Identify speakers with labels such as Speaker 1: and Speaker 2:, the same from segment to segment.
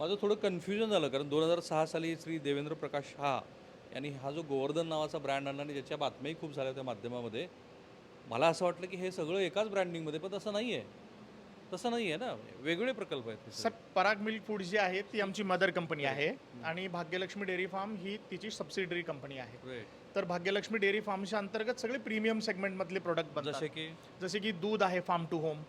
Speaker 1: माझं थोडं कन्फ्युजन झालं कारण दोन हजार सहा साली श्री देवेंद्र प्रकाश शहा यांनी हा जो गोवर्धन नावाचा ब्रँड आणला आणि ज्याच्या बातम्याही खूप झाल्या त्या माध्यमामध्ये मला असं वाटलं की हे सगळं एकाच ब्रँडिंगमध्ये पण तसं नाही आहे तसं नाही आहे ना. वेगवेगळे प्रकल्प आहेत
Speaker 2: सर पराग मिल्क फूड जी आहे ती आमची मदर कंपनी आहे आणि भाग्यलक्ष्मी डेअरी फार्म ही तिची सबसिडरी कंपनी आहे. तर भाग्यलक्ष्मी डेअरी फार्मच्या अंतर्गत सगळे प्रीमियम सेगमेंटमधले प्रोडक्ट
Speaker 1: जसे की?
Speaker 2: जसे की दूध आहे फार्म टू होम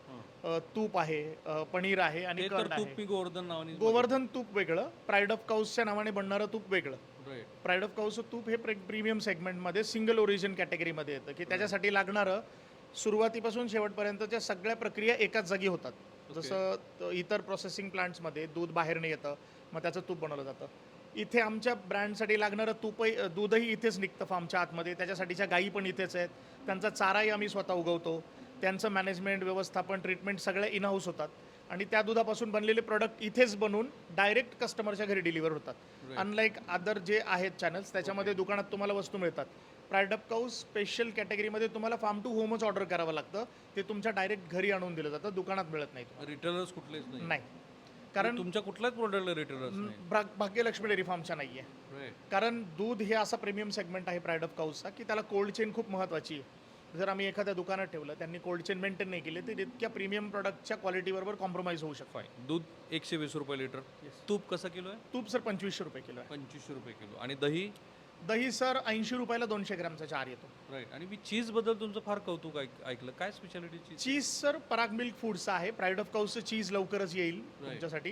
Speaker 2: तूप आहे पनीर आहे आणि
Speaker 1: ते तर
Speaker 2: कर्ड
Speaker 1: तूप
Speaker 2: आहे
Speaker 1: मी गोवर्धन नावाने
Speaker 2: गोवर्धन तूप वेगळं प्राईड ऑफ काउसच्या नावाने बनणारं तूप वेगळं.
Speaker 1: Right.
Speaker 2: प्राईड ऑफ काउचं तूप हे प्रे प्रीमियम सेगमेंटमध्ये सिंगल ओरिजिन कॅटेगरीमध्ये येतं की त्याच्यासाठी लागणारं सुरुवातीपासून शेवटपर्यंतच्या सगळ्या प्रक्रिया एकाच जागी होतात. जसं त- इतर प्रोसेसिंग प्लांट्समध्ये दूध बाहेरनं येतं मग त्याचं तूप बनवलं जातं. इथे आमच्या ब्रँडसाठी लागणारं तूपही अ, दूधही इथेच निघतं फार्मच्या आतमध्ये त्याच्यासाठीच्या गायी पण इथेच आहेत. त्यांचा चाराही आम्ही स्वतः उगवतो. त्यांचं मॅनेजमेंट व्यवस्थापन ट्रीटमेंट सगळे इन हाऊस होतात. आणि त्या दुधापासून बनलेले प्रोडक्ट इथेच बनवून डायरेक्ट कस्टमरच्या घरी डिलिव्हर होतात. अनलाईक अदर जे आहेत चॅनल्स त्याच्यामध्ये दुकानात तुम्हाला वस्तू मिळतात. प्रायड अप काऊस स्पेशल कॅटेगरीमध्ये तुम्हाला फार्म टू होमच ऑर्डर करावं लागतं. ते तुमच्या डायरेक्ट घरी आणून दिलं जातं. दुकानात मिळत नाही.
Speaker 1: रिटेलर्स कुठलेच नाही.
Speaker 2: कारण
Speaker 1: तुमच्या कुठल्याच प्रोडक्टला
Speaker 2: भा- भाग्यलक्ष्मी डेअरी फार्मच्या नाही आहे. कारण दूध हे असा प्रीमियम सेगमेंट आहे प्राईड ऑफ काऊसचा की त्याला कोल्ड चेन खूप महत्त्वाची आहे. जर आम्ही एखाद्या दुकानात ठेवलं त्यांनी कोल्ड चेन मेंटेन नाही केले तर इतक्या प्रीमियम प्रॉडक्टच्या क्वालिटीबरोबर कॉम्प्रोमाइज होऊ शकतो.
Speaker 1: दूध एकशे वीस रुपये लिटर तूप कसं किलो आहे
Speaker 2: तूप सर पंचवीसशे रुपये किलो आहे.
Speaker 1: पंचवीसशे रुपये किलो. आणि दही?
Speaker 2: दही सर ऐंशी रुपयाला दोनशे ग्रॅमचा चार येतो.
Speaker 1: राईट आणि मी चीजबद्दल तुमचं फार कौतुक ऐक- ऐकलं. काय speciality cheese
Speaker 2: cheese sir Parag milk फूडचं आहे. प्राईड ऑफ काऊसचं चीज लवकरच येईल तुमच्यासाठी.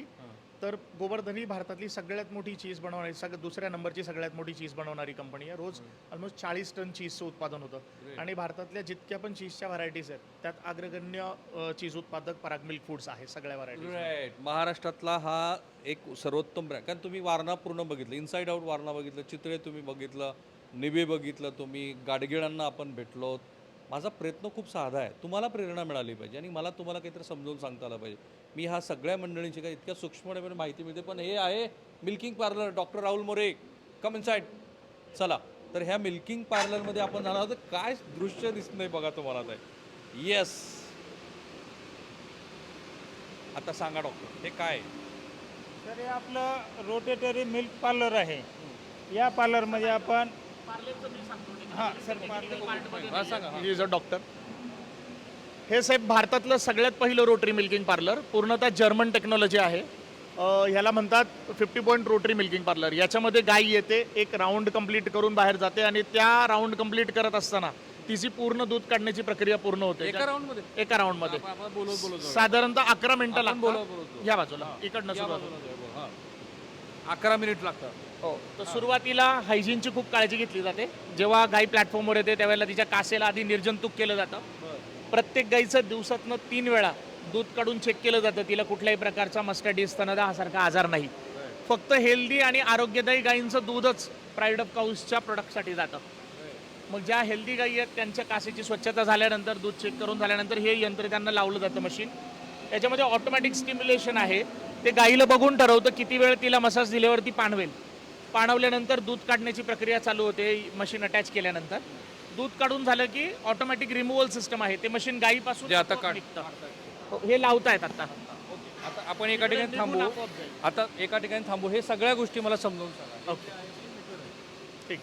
Speaker 2: तर गोवर्धन ही भारतातली सगळ्यात मोठी चीज बनवणारी सग दुसऱ्या नंबरची सगळ्यात मोठी चीज बनवणारी कंपनी आहे. रोज ऑलमोस्ट चाळीस टन चीजचं उत्पादन होतं. आणि भारतातल्या जितक्या पण चीजच्या व्हरायटीज आहेत त्यात अग्रगण्य चीज उत्पादक पराग मिल्क फूड्स आहे सगळ्या व्हरायटी
Speaker 1: राईट महाराष्ट्रातला हा एक सर्वोत्तम ब्रँड कारण तुम्ही वारणा पूर्ण बघितलं इनसाइड आउट वारणा बघितलं चित्रे तुम्ही बघितलं निबे बघितलं तुम्ही गाडगिळांना आपण भेटलो माझा प्रयत्न खूप साधा आहे. तुम्हाला प्रेरणा मिळाली पाहिजे आणि मला तुम्हाला काहीतरी समजावून सांगता आलं पाहिजे. मी हा सगळ्या मंडळींची काय इतक्या सूक्ष्मपणे माहिती मिळते पण हे आहे milking parlour. Doctor Rahul More come inside चला तर ह्या मिल्किंग पार्लरमध्ये आपण जाणार तर काय दृश्य दिसत नाही बघा तुम्हाला ते. येस आता सांगा डॉक्टर हे काय
Speaker 3: तर हे आपलं रोटेटरी मिल्क पार्लर आहे. या पार्लरमध्ये आपण हां सर पार्लर
Speaker 1: हा, सांगा हा.
Speaker 2: इज अ डॉक्टर हे साहेब भारतातलं सगळ्यात पहिलं रोटरी मिल्किंग पार्लर पूर्णतः जर्मन टेक्नॉलॉजी आहे. अ, ह्याला म्हणतात fifty point rotary milking parlour याच्यामध्ये गाय येते एक राऊंड कंप्लीट करून बाहेर जाते आणि त्या राऊंड कंप्लीट करत असताना तिची पूर्ण दूध काढण्याची प्रक्रिया पूर्ण होते.
Speaker 1: एका राऊंडमध्ये
Speaker 2: एका राऊंडमध्ये
Speaker 1: आपण- आपण बोलत बोलत जाऊ.
Speaker 2: साधारणतः अकरा मिनिटं लागतात. या बाजूला इकडनं
Speaker 1: हा. अकरा मिनिट लागतात.
Speaker 2: हो. तर सुरुवातीला हायजीनची खूप काळजी घेतली जाते. जेव्हा गाय प्लॅटफॉर्मवर येते त्यावेळेला तिच्या कासेला आधी निर्जंतुक केलं जातं. प्रत्येक गाईचं दिवसातनं तीन वेळा दूध काढून चेक केलं जातं. तिला कुठल्याही प्रकारचा मस्टडी स्तनदा हा सारखा आजार नाही. फक्त हेल्दी आणि आरोग्यदायी गायींचं दूधच प्राईड ऑफ काऊसच्या प्रोडक्टसाठी जातं. मग ज्या हेल्दी गायी आहेत त्यांच्या कासेची स्वच्छता झाल्यानंतर दूध चेक करून झाल्यानंतर हे यंत्र त्यांना लावलं जातं मशीन त्याच्यामध्ये ऑटोमॅटिक स्टिम्युलेशन आहे. ते गाईला बघून ठरवतं किती वेळ तिला मसाज दिल्यावरती पाणवेल पाणवल्यानंतर दूध काढण्याची प्रक्रिया चालू होते मशीन अटॅच केल्यानंतर. दूध काढून झालं की ऑटोमॅटिक रिमूव्हल सिस्टम आहे. ते मशीन गायीपासून
Speaker 1: जे आता काढ-
Speaker 2: निघतं. हो, हे लावतायत आता.
Speaker 1: आता आपण एका ठिकाणी थांबू. आता एका ठिकाणी थांबू. हे सगळ्या गोष्टी मला समजावून सांगा.
Speaker 2: ठीक.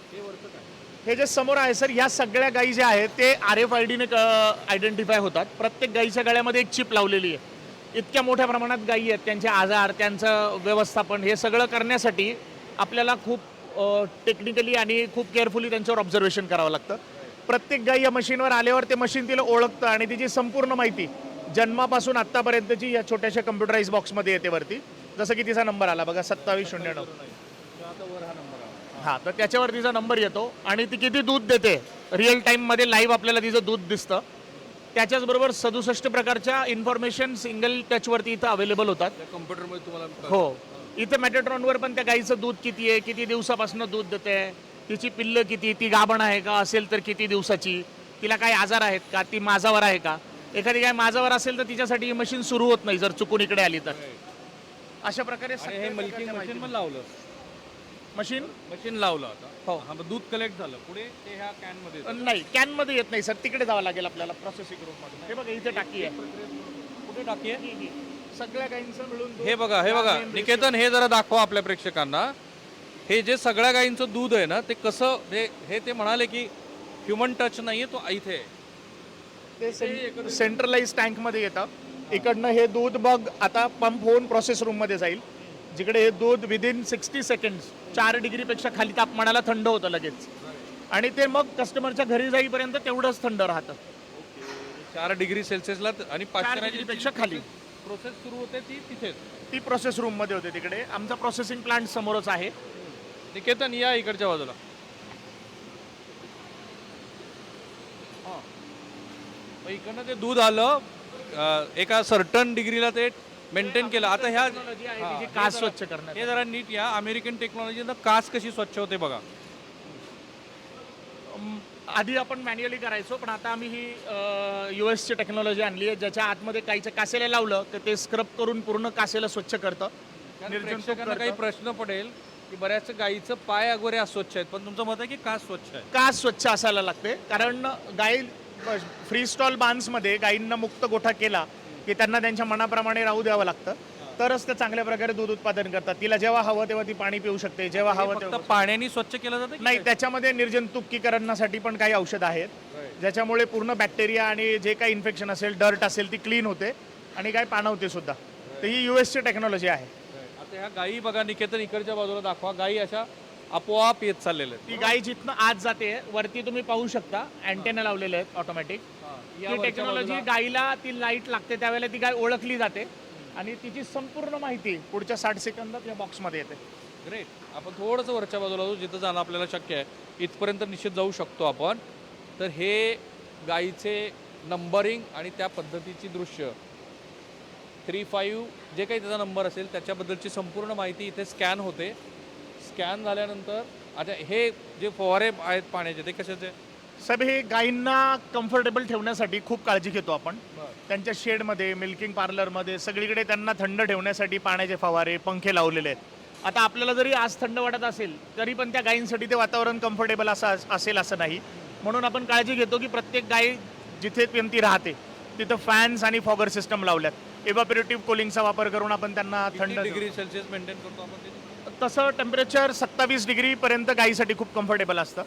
Speaker 2: हे जे समोर आहे सर या सगळ्या गायी ज्या आहेत ते आर एफ आय डीने आयडेंटिफाय होतात. प्रत्येक गायीच्या गळ्यामध्ये एक चिप लावलेली आहे. इतक्या मोठ्या प्रमाणात गायी आहेत. त्यांचे आजार त्यांचं व्यवस्थापन हे सगळं करण्यासाठी आपल्याला खूप टेक्निकली आणि खूप केअरफुली त्यांच्यावर ऑब्झर्वेशन करावं लागतं. प्रत्येक गायी या मशीनवर आल्यावर ते मशीन तिला ओळखतं आणि तिची संपूर्ण माहिती जन्मापासून आत्तापर्यंतची या छोट्याशा कम्प्युटराईज बॉक्समध्ये येते वरती. जसं की तिचा नंबर आला बघा सत्तावीस शून्य नऊ. हा तर त्याच्यावर तिचा नंबर येतो आणि ती किती दूध देते? रिअल टाईममध्ये लाईव्ह आपल्याला तिचं दूध दिसतं. त्याच्याचबरोबर सदुसष्ट प्रकारच्या इन्फॉर्मेशन सिंगल टचवरती इथं अवेलेबल होतात.
Speaker 1: कम्प्युटरमध्ये तुम्हाला
Speaker 2: हो. इथं मॅटेट्रॉनवर पण त्या गाईचं दूध किती आहे किती दिवसापासून दूध देते तिची पिल्लं किती ती गाभण आहे का असेल तर किती दिवसाची? तिला काही आजार आहेत का ती माझावर आहे का? एखादी गाय माझावर असेल तर तिच्यासाठी ही मशीन सुरू होत नाही जर चुकून इकडे आली तर. अशा प्रकारे
Speaker 1: हे मिल्किंग मशीन पण लावलं.
Speaker 2: मशीन
Speaker 1: मशीन लावलं आता. हो. मग दूध कलेक्ट झालं. पुढे ते ह्या कॅनमध्ये येतं.
Speaker 2: नाही कॅनमध्ये येत नाही सर. तिकडे जावं लागेल आपल्याला प्रोसेसिंग रूममध्ये हे बघा इथे टाकी आहे.
Speaker 1: कुठे टाकी आहे?
Speaker 2: सगळ्या गाईंचं मिळून दूध
Speaker 1: हे बघा हे बघा. निकेतन हे जरा दाखवा आपल्या प्रेक्षकांना. हे जे सगळ्या गायींचं दूध आहे ना ते कसं हे हे ते म्हणाले की ह्युमन टच नाहीये तो इथे आहे.
Speaker 2: ते सेंट्रलाइज टँकमध्ये येतं. इकडनं हे दूध मग आता पंप होऊन प्रोसेस रूममध्ये जाईल. जिकडे हे दूध विदिन सिक्स्टी सेकंड्स चार डिग्रीपेक्षा खाली तापमानाला थंड होतं लगेच. आणि ते मग कस्टमरच्या घरी जाईपर्यंत तेवढंच थंड राहतं.
Speaker 1: चार डिग्री सेल्सिअसला आणि
Speaker 2: चार
Speaker 1: पाचशे
Speaker 2: डिग्रीपेक्षा खाली.
Speaker 1: प्रोसेस सुरू होते ती तिथेच.
Speaker 2: ती प्रोसेस रूममध्ये होते तिकडे. आमचा प्रोसेसिंग प्लांट समोरच आहे.
Speaker 1: निकेतन या इकडच्या बाजूला. हां. मग इकडनं ते दूध आलं अं, एका सर्टन डिग्रीला ते मेंटेन केलं. आता ह्या
Speaker 2: जी काच स्वच्छ करण्यात
Speaker 1: हे जरा नीट या. अमेरिकन टेक्नॉलॉजीनं काच कशी स्वच्छ होते बघा.
Speaker 2: आधी आपण मॅन्युअली करायचो पण आता आम्ही ही यू एसची टेक्नॉलॉजी आणली आहे ज्याच्या आतमध्ये काहीच्या कासेला लावलं तर ते स्क्रब करून पूर्ण कासेला स्वच्छ करतं.
Speaker 1: प्रेक्षकांना काही. प्रश्न पडेल की बऱ्याच गाईचं पाय वगैरे अस्वच्छ आहेत पण तुमचं मत आहे की काच स्वच्छ आहे
Speaker 2: कास स्वच्छ असायला लागते? कारण गाई फ्री स्टॉल बान्समध्ये गायींना मुक्त गोठा केला की त्यांना त्यांच्या मनाप्रमाणे राहू द्यावं लागतं. तरच ते चांगल्या प्रकारे दूध उत्पादन करतात. तिला जेव्हा हवं तेव्हा ती पाणी पिऊ शकते जेव्हा
Speaker 1: हे
Speaker 2: हवं
Speaker 1: फक्त
Speaker 2: तेव्हा
Speaker 1: पाण्याने स्वच्छ केलं जातं की
Speaker 2: नाही
Speaker 1: काय?
Speaker 2: त्याच्यामध्ये निर्जंतुकीकरणासाठी पण काही औषध आहेत. ज्याच्यामुळे पूर्ण बॅक्टेरिया आणि जे काही इन्फेक्शन असेल डर्ट असेल ती क्लीन होते आणि काय पाणवते सुद्धा. तर ही यू एसची टेक्नॉलॉजी आहे.
Speaker 1: आता ह्या गायी बघा निकेतन इकडच्या बाजूला दाखवा. गायी अशा आपोआप येत चाललेल्या आहेत.
Speaker 2: ती गाय जिथनं आत जाते वरती तुम्ही पाहू शकता. अँटेना लावलेले आहेत ऑटोमॅटिक
Speaker 1: या
Speaker 2: ही
Speaker 1: वरच्या
Speaker 2: टेक्नॉलॉजी
Speaker 1: बाजूला-
Speaker 2: गायीला ती लाइट लागते त्यावेळेला ती गाय ओळखली जाते. आणि तिची संपूर्ण माहिती पुढच्या साठ सेकंदात या बॉक्समध्ये येते.
Speaker 1: ग्रेट आपण थोडंसं वरच्या बाजूला जाऊ जिथं जाणं आपल्याला शक्य आहे. इथपर्यंत निश्चित जाऊ शकतो आपण. तर हे गाईचे नंबरिंग आणि त्या पद्धतीची दृश्य. थ्री फाईव्ह जे काही त्याचा नंबर असेल त्याच्याबद्दलची संपूर्ण माहिती इथे स्कॅन होते. स्कॅन झाल्यानंतर आता हे जे फवारे आहेत पाण्याचे ते कशाचे?
Speaker 2: सब हे गायींना कम्फर्टेबल ठेवण्यासाठी खूप काळजी घेतो आपण. त्यांच्या शेडमध्ये मिल्किंग पार्लरमध्ये सगळीकडे त्यांना थंड ठेवण्यासाठी पाण्याचे फवारे पंखे लावलेले आहेत. आता आपल्याला जरी आज थंड वाटत असेल तरी पण त्या गायींसाठी ते वातावरण कम्फर्टेबल असं अस- असेल असं नाही. म्हणून आपण काळजी घेतो की प्रत्येक गाय जिथे ती राहते तिथं फॅन्स आणि फॉगर सिस्टम लावल्यात. इव्हॅपोरेटिव्ह कोलिंगचा वापर करून आपण त्यांना थंड
Speaker 1: डिग्री सेल्सिअस मेंटेन करतो आपण
Speaker 2: तसं टेम्परेचर सत्तावीस डिग्रीपर्यंत गायीसाठी खूप कम्फर्टेबल असतं.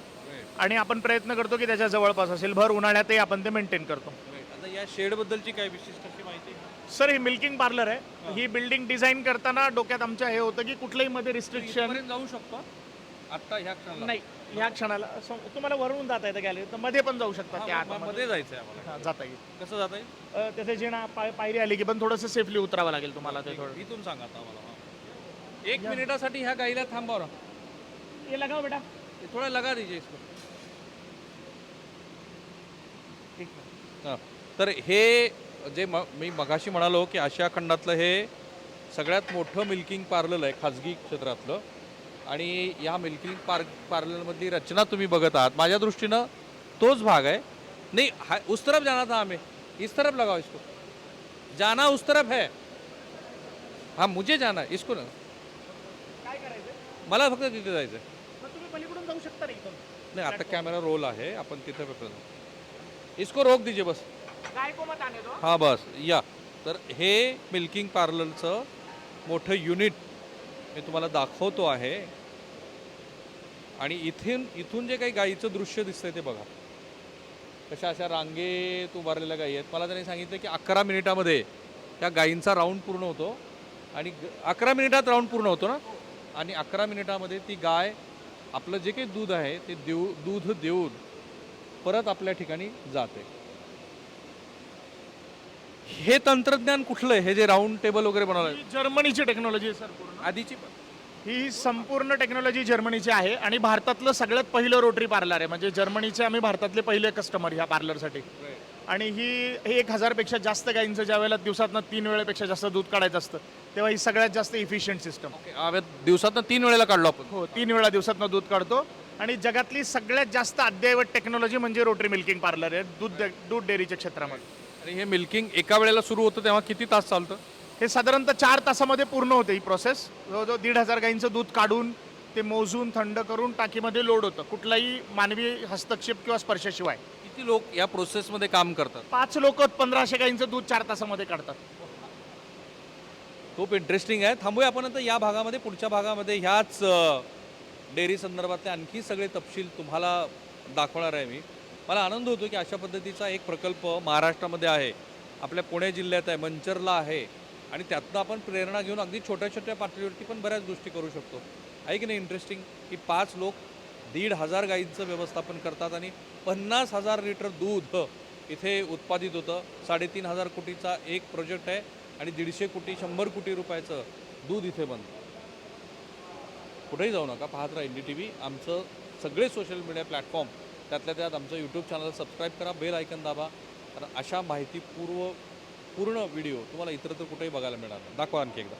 Speaker 2: आणि आपण प्रयत्न करतो की त्याच्या जवळपास असेल. भर उन्हाळ्यातही आपण ते मेंटेन करतो.
Speaker 1: आता या शेडबद्दलची काय विशिष्ट अशी माहिती
Speaker 2: सर ही मिल्किंग पार्लर आहे. ही. बिल्डिंग डिझाईन करताना डोक्यात आमच्या हे होतं की कुठल्याही मध्ये रिस्ट्रिक्शन
Speaker 1: इथपर्यंत जाऊ शकतो. आत्ता ह्या क्षणाला.
Speaker 2: नाही ह्या क्षणाला. सम- तुम्हाला वरून जाता येतं गॅलरी तर मध्ये पण जाऊ शकता त्या
Speaker 1: हा,
Speaker 2: आतमध्ये.
Speaker 1: मध्ये जायचं आहे आम्हाला.
Speaker 2: हा, जाता येईल.
Speaker 1: कसं जाता येईल?
Speaker 2: अ, त्याचे जे ना पाय- पायरी आली की पण थोडंसं सेफली उतरावं लागेल तुम्हाला ते थोडं.
Speaker 1: इथून सांगा आता आम्हाला हा. एक मिनिटासाठी ह्या गाईला थांबवा
Speaker 2: हे लगाव बेटा.
Speaker 1: ये थोड़ा लगा दीजिए इसको
Speaker 2: ठीक
Speaker 1: हां. तर हे जे म मी मगाशी म्हणालो की आशिया खंडातलं हे सगळ्यात मोठं मिल्किंग पार्लर आहे खाजगी क्षेत्रातलं. आणि या मिल्किंग पार्क पार्लरमधली रचना तुम्ही बघत आहात. माझ्या दृष्टीनं तोच भाग आहे. नाही हा उस तरफ जाना था हमें इस तरफ लगाओ इसको. जाना उस तरफ है. हाँ मुझे जाना है, इसको ना.
Speaker 2: काय करायचं
Speaker 1: मला फक्त तिथे जायचं आहे
Speaker 2: मग तुम्ही पलीकडून जाऊ शकता ना इथून.
Speaker 1: नाही आता कॅमेरा रोल आहे आपण तिथे इसको रोक दीजिए बस।
Speaker 2: काय कोमत आणे तो.
Speaker 1: हां बस. या. तर हे मिल्किंग पार्लरचं मोठं युनिट मी तुम्हाला दाखवतो आहे. आणि इथून इथून जे काही गाईचं दृश्य दिसतंय ते बघा. कशा अशा रांगेत उभारलेल्या गायी आहेत. मला त्यांनी सांगितलं की अकरा मिनिटामध्ये त्या गायींचा राऊंड पूर्ण होतो. आणि अकरा मिनिटात राऊंड पूर्ण होतो ना? आणि अकरा मिनिटामध्ये ती गाय आपलं जे काही दूध आहे ते देऊ दूध देऊन परत आपल्या ठिकाणी जाते. हे तंत्रज्ञान कुठलं आहे हे जे राऊंड टेबल वगैरे बनवलं
Speaker 2: जर्मनीची टेक्नॉलॉजी आहे सर पूर्ण.
Speaker 1: आधीची
Speaker 2: ही संपूर्ण टेक्नॉलॉजी जर्मनीची आहे आणि भारतातलं सगळ्यात पहिलं रोटरी पार्लर आहे. म्हणजे जर्मनीचे आम्ही भारतातले पहिले कस्टमर ह्या पार्लरसाठी आणि ही हे एक हजारपेक्षा जास्त गायींचं ज्या वेळेला दिवसातनं तीन वेळेपेक्षा जास्त दूध काढायचं असतं तेव्हा ही सगळ्यात जास्त इफिशियंट सिस्टम
Speaker 1: ओके दिवसात तीन वेळेला काढलो आपण.
Speaker 2: हो तीन वेळा दिवसातनं दूध काढतो. आणि जगातली सगळ्यात जास्त अद्ययावत टेक्नॉलॉजी म्हणजे रोटरी मिल्किंग पार्लर आहे. दूध दूध डेअरीच्या क्षेत्रामध्ये.
Speaker 1: आणि हे मिल्किंग एका वेळेला सुरू होतं तेव्हा किती तास चालतं?
Speaker 2: हे साधारणतः चार तासामध्ये पूर्ण होते ही प्रोसेस जवळजवळ दीड हजार गाईंचं दूध काढून ते मोजून थंड करून टाकीमध्ये लोड होतं. कुठलाही मानवी हस्तक्षेप किंवा स्पर्शाशिवाय.
Speaker 1: किती लोक या प्रोसेसमध्ये काम करतात?
Speaker 2: पाच लोक पंधराशे गाईंचं दूध चार तासामध्ये काढतात.
Speaker 1: खूप इंटरेस्टिंग आहे. थांबूया आपण आता या भागामध्ये पुढच्या भागामध्ये ह्याच अ, डेअरी संदर्भातले आणखी सगळे तपशील तुम्हाला दाखवणार आहे मी. मला आनंद होतो की अशा पद्धतीचा एक प्रकल्प महाराष्ट्रामध्ये आहे. आपल्या पुणे जिल्ह्यात आहे मंचरला आहे आणि त्यातनं आपण प्रेरणा घेऊन अगदी छोट्या छोट्या पातळीवरती पण बऱ्याच गोष्टी करू शकतो. आहे की नाही इंटरेस्टिंग की पाच लोक दीड हजार गाईंचं व्यवस्थापन करतात आणि पन्नास हजार लिटर दूध इथे उत्पादित होतं. साडेतीन हजार कोटीचा एक प्रोजेक्ट आहे आणि दीडशे कोटी शंभर कोटी रुपयाचं दूध इथे बनतं. कुठेही जाऊ नका. पाहत राहा डी टी व्ही आमचं सगळे सोशल मीडिया प्लॅटफॉर्म त्यातल्या त्यात आमचं यूट्यूब चॅनल सबस्क्राईब करा बेल आयकन दाबा. कारण अशा माहितीपूर्व पूर्ण व्हिडिओ तुम्हाला इतरत्र कुठेही बघायला मिळणार दाखवा आणखी एकदा.